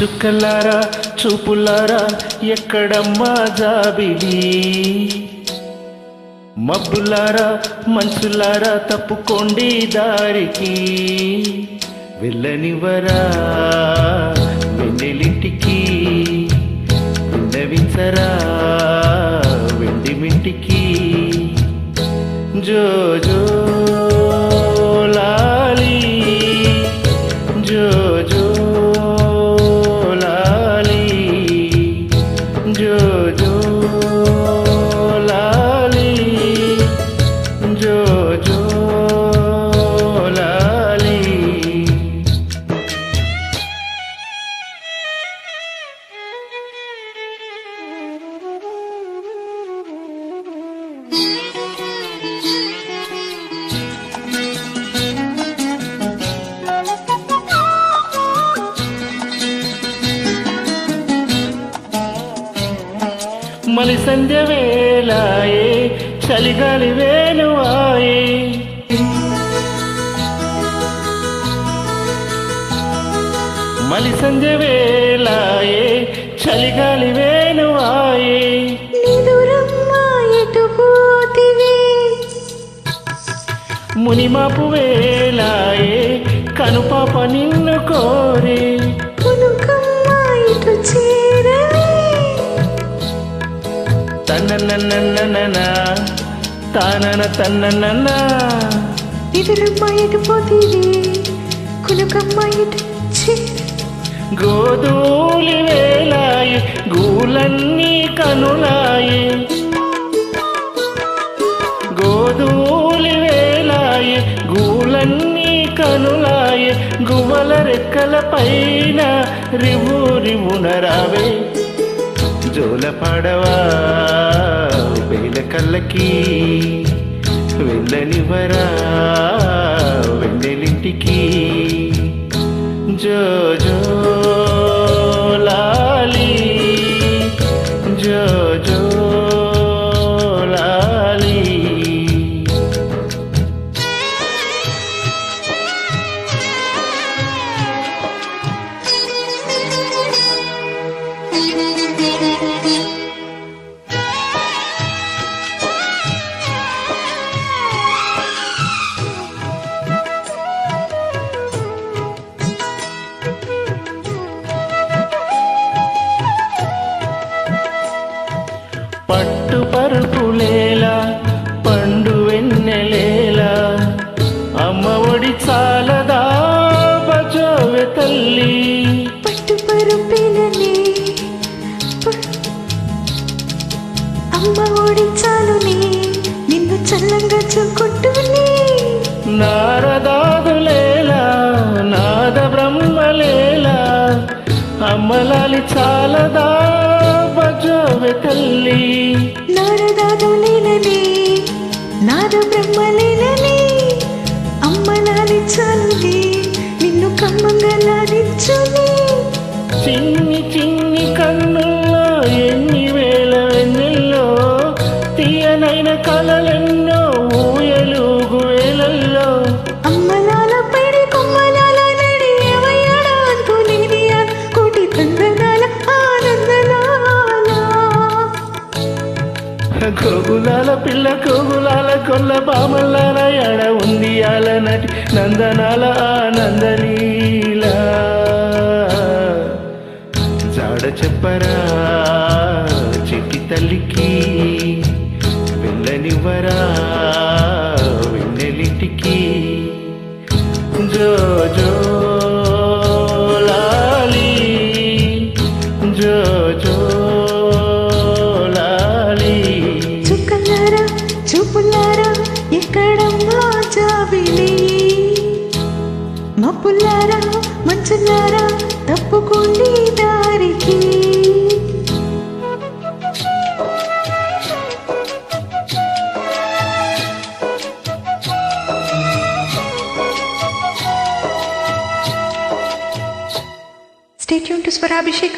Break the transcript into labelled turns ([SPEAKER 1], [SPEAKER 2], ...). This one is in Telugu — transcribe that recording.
[SPEAKER 1] చుక్కలారా చూపులారా ఎక్కడమ్మా జాబిలి? మబ్బులారా మంచులారా తప్పుకోండి దారికి. వెళ్ళనివరా వెన్నెలింటికి మలి సంధ్య వేలాయే చలిగాలి వేణువాయే. మలి సంధ్య వేలాయే చలిగాలి వేణువాయే. మునిమాపు వేలాయే కనుపాప నిన్ను తన్ననన్ననన తానన తన్ననన్న
[SPEAKER 2] నిదురమ్మా ఎటు పోతివే కునుకమ్మా ఇటు
[SPEAKER 1] గోధూలి వేలాయి గూలన్నీ కనులాయి గోధూలి వేలాయి గూలన్నీ కనులాయి గువ్వల రెక్కల పైన రివు రివున రావే జోల పడవా కళ్ళకి వెళ్ళనివరా వెన్నెలింటికి జో జో అమ్మ
[SPEAKER 2] ఓడించాలునే నిన్ను చల్లంగా చూకుంటూనే
[SPEAKER 1] నారదాదులేలా నాద బ్రహ్మలేలా అమ్మలాలి చాలదా బజోవె తల్లి.
[SPEAKER 2] నారదాదులేననే నాద
[SPEAKER 1] కలలెన్నో ఊయలుగు వేలల్లో
[SPEAKER 2] అమ్మలాల పడి కొమ్మలాల నడి ఏమయ్యాడా అంటూ లేనియా కోటి తందనాల ఆనందనాల.
[SPEAKER 1] గోగులాల పిల్ల గోగులాల కొల్ల బామల్లాల ఎడ ఉంది ఆల నటి నందనాల ఆనందలీలా జాడ చెప్పరా
[SPEAKER 2] జాబిలి మప్పులారా మంచులారా తప్పుకోండి దారికి Stay tuned to Swarabhishek